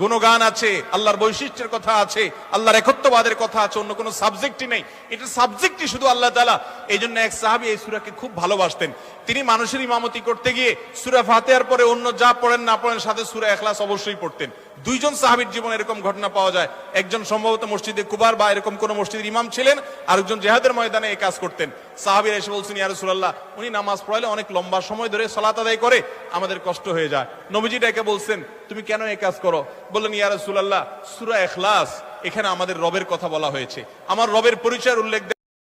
গুণগান আছে, আল্লাহর বৈশিষ্ট্যের কথা আছে, আল্লাহর একত্ববাদের কথা আছে, অন্য কোনো সাবজেক্টই নেই। এটা সাবজেক্টই শুধু আল্লাহ তালা এই জন্য এক সাহাবি এই সুরাকে খুব ভালোবাসতেন। তিনি মানুষের ইমামতি করতে গিয়ে সুরা ফাতেহার পরে অন্য যা পড়েন না পড়েন সাথে সুরা এখলাস অবশ্যই পড়তেন। দুইজন সাহাবির জীবনে এরকম ঘটনা পাওয়া যায়। একজন সম্ভবত মসজিদে কুবার বা এরকম কোন মসজিদের ইমাম ছিলেন, আরেকজন জেহাদের ময়দানে এই কাজ করতেন। সাহাবির এসে বলছেন, ইয়া রাসূলুল্লাহ, উনি নামাজ পড়ালে অনেক লম্বা সময় ধরে সলাত আদায় করে, আমাদের কষ্ট হয়ে যায়। নবীজি ডেকে বলছেন তুমি কেন এ কাজ করো? বললেন, ইয়া সুরা এখলাস এখানে আমাদের রবের কথা বলা হয়েছে। আমার রবের পরিচয়ের উল্লেখ